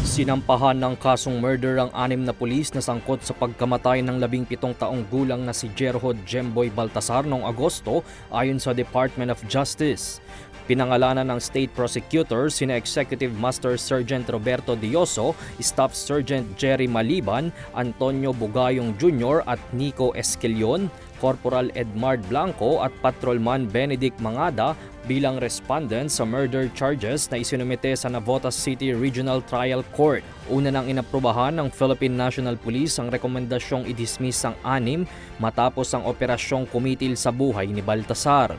Sinampahan ng kasong murder ang anim na pulis na sangkot sa pagkamatay ng labing pitong taong gulang na si Jerhod Jemboy Baltasar noong Agosto ayon sa Department of Justice. Pinangalanan ng State Prosecutor sina Executive Master Sergeant Roberto Dioso, Staff Sergeant Jerry Maliban, Antonio Bugayong Jr. at Nico Esquilion, Corporal Edmard Blanco at Patrolman Benedict Mangada bilang respondent sa murder charges na isinumite sa Navotas City Regional Trial Court. Una nang inaprubahan ng Philippine National Police ang rekomendasyong i-dismiss ang anim matapos ang operasyong kumitil sa buhay ni Baltasar.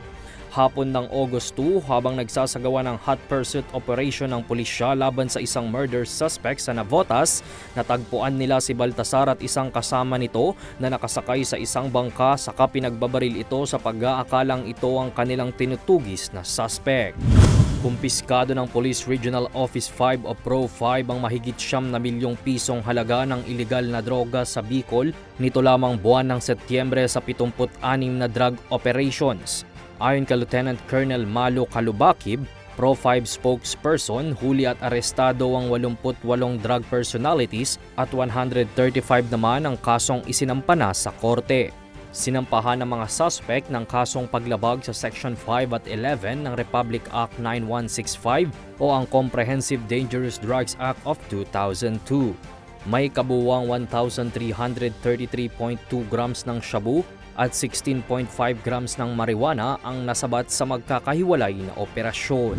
Hapon ng August 2 habang nagsasagawa ng hot pursuit operation ng pulisya laban sa isang murder suspect sa Navotas, natagpuan nila si Baltasar at isang kasama nito na nakasakay sa isang bangka saka pinagbabaril ito sa pag-aakalang ito ang kanilang tinutugis na suspect. Kumpiskado ng Police Regional Office 5 o Pro 5 ang mahigit siyam na milyong pisong halaga ng ilegal na droga sa Bicol nito lamang buwan ng Setyembre sa 76 na drug operations. Ayon kay Lieutenant Colonel Malo Kalubakib, Pro 5 spokesperson, huli at arestado ang 88 drug personalities at 135 naman ang kasong isinampana sa korte. Sinampahan ng mga suspect ng kasong paglabag sa Section 5 at 11 ng Republic Act 9165 o ang Comprehensive Dangerous Drugs Act of 2002. May kabuwang 1,333.2 grams ng shabu at 16.5 grams ng marijuana ang nasabat sa magkakahiwalay na operasyon.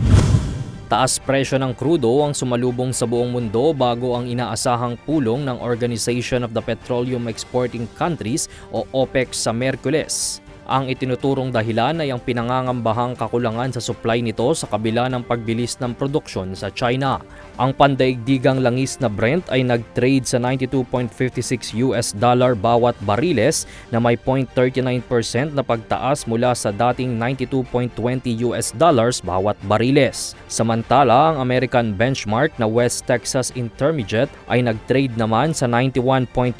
Taas presyo ng krudo ang sumalubong sa buong mundo bago ang inaasahang pulong ng Organization of the Petroleum Exporting Countries o OPEC sa Merkules. Ang itinuturong dahilan ay ang pinangangambahang kakulangan sa supply nito sa kabila ng pagbilis ng produksyon sa China. Ang pandaigdigang langis na Brent ay nag-trade sa 92.56 US dollar bawat bariles na may 0.39% na pagtaas mula sa dating 92.20 US dollars bawat bariles. Samantala, ang American benchmark na West Texas Intermediate ay nag-trade naman sa 91.28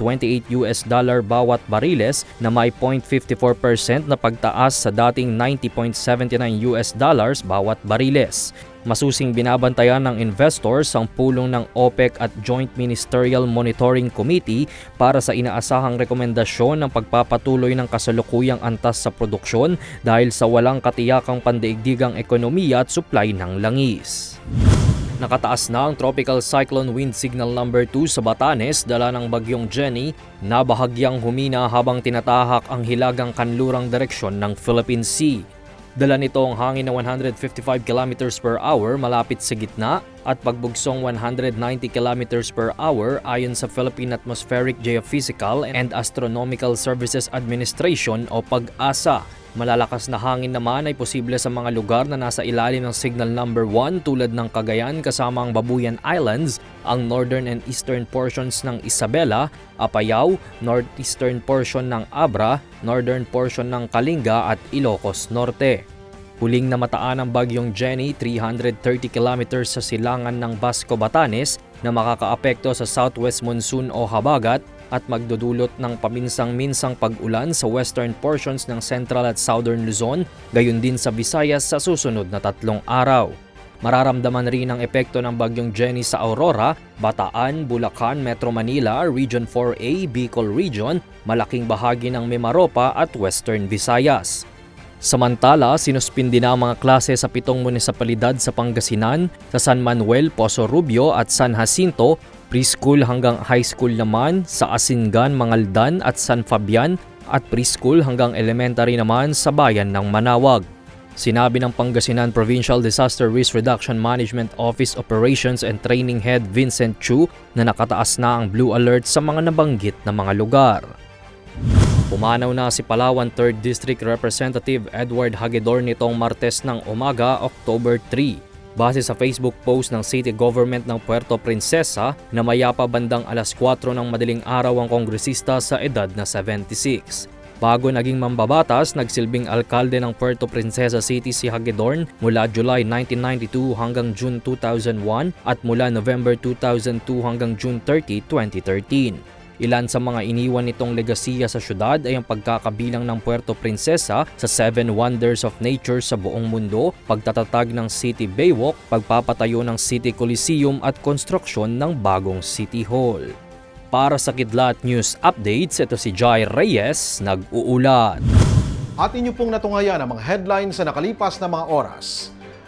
US dollar bawat bariles na may 0.54% na pagtaas sa dating 90.79 US dollars bawat bariles. Masusing binabantayan ng investors ang pulong ng OPEC at Joint Ministerial Monitoring Committee para sa inaasahang rekomendasyon ng pagpapatuloy ng kasalukuyang antas sa produksyon dahil sa walang katiyakang pandaigdigang ekonomiya at supply ng langis. Nakataas na ang Tropical Cyclone Wind Signal number 2 sa Batanes dala ng bagyong Jenny na bahagyang humina habang tinatahak ang hilagang kanlurang direksyon ng Philippine Sea. Dala nito ang hangin na 155 km per hour malapit sa gitna at pagbugsong 190 km per hour ayon sa Philippine Atmospheric Geophysical and Astronomical Services Administration o PAG-ASA. Malalakas na hangin naman ay posible sa mga lugar na nasa ilalim ng signal number 1 tulad ng Cagayan kasama ang Babuyan Islands, ang northern and eastern portions ng Isabela, Apayao, northeastern portion ng Abra, northern portion ng Kalinga at Ilocos Norte. Huling namataan ng bagyong Jenny 330 kilometers sa silangan ng Basco, Batanes na makakaapekto sa southwest monsoon o habagat at magdudulot ng paminsang-minsang pag-ulan sa western portions ng central at southern Luzon, gayon din sa Visayas sa susunod na tatlong araw. Mararamdaman rin ang epekto ng bagyong Jenny sa Aurora, Bataan, Bulacan, Metro Manila, Region 4A, Bicol Region, malaking bahagi ng Mimaropa at Western Visayas. Samantala, sinuspindi na ang mga klase sa pitong munisipalidad sa Pangasinan, sa San Manuel, Poso Rubio at San Jacinto, preschool hanggang high school naman sa Asingan, Mangaldan at San Fabian at preschool hanggang elementary naman sa bayan ng Manawag. Sinabi ng Pangasinan Provincial Disaster Risk Reduction Management Office Operations and Training Head Vincent Chu na nakataas na ang blue alert sa mga nabanggit na mga lugar. Pumanaw na si Palawan 3rd District Representative Edward Hagedor nitong Martes ng umaga, October 3. Base sa Facebook post ng City Government ng Puerto Princesa na mayapa bandang alas 4 ng madaling araw ang kongresista sa edad na 76. Bago naging mambabatas, nagsilbing alkalde ng Puerto Princesa City si Hagedorn mula July 1992 hanggang June 2001 at mula November 2002 hanggang June 30, 2013. Ilan sa mga iniwan nitong legasiya sa syudad ay ang pagkakabilang ng Puerto Princesa sa Seven Wonders of Nature sa buong mundo, pagtatatag ng City Baywalk, pagpapatayo ng City Coliseum at konstruksyon ng bagong City Hall. Para sa Kidlat News Updates, ito si Jai Reyes, nag-uulat. At inyo pong natungayan ang mga headlines sa nakalipas na mga oras.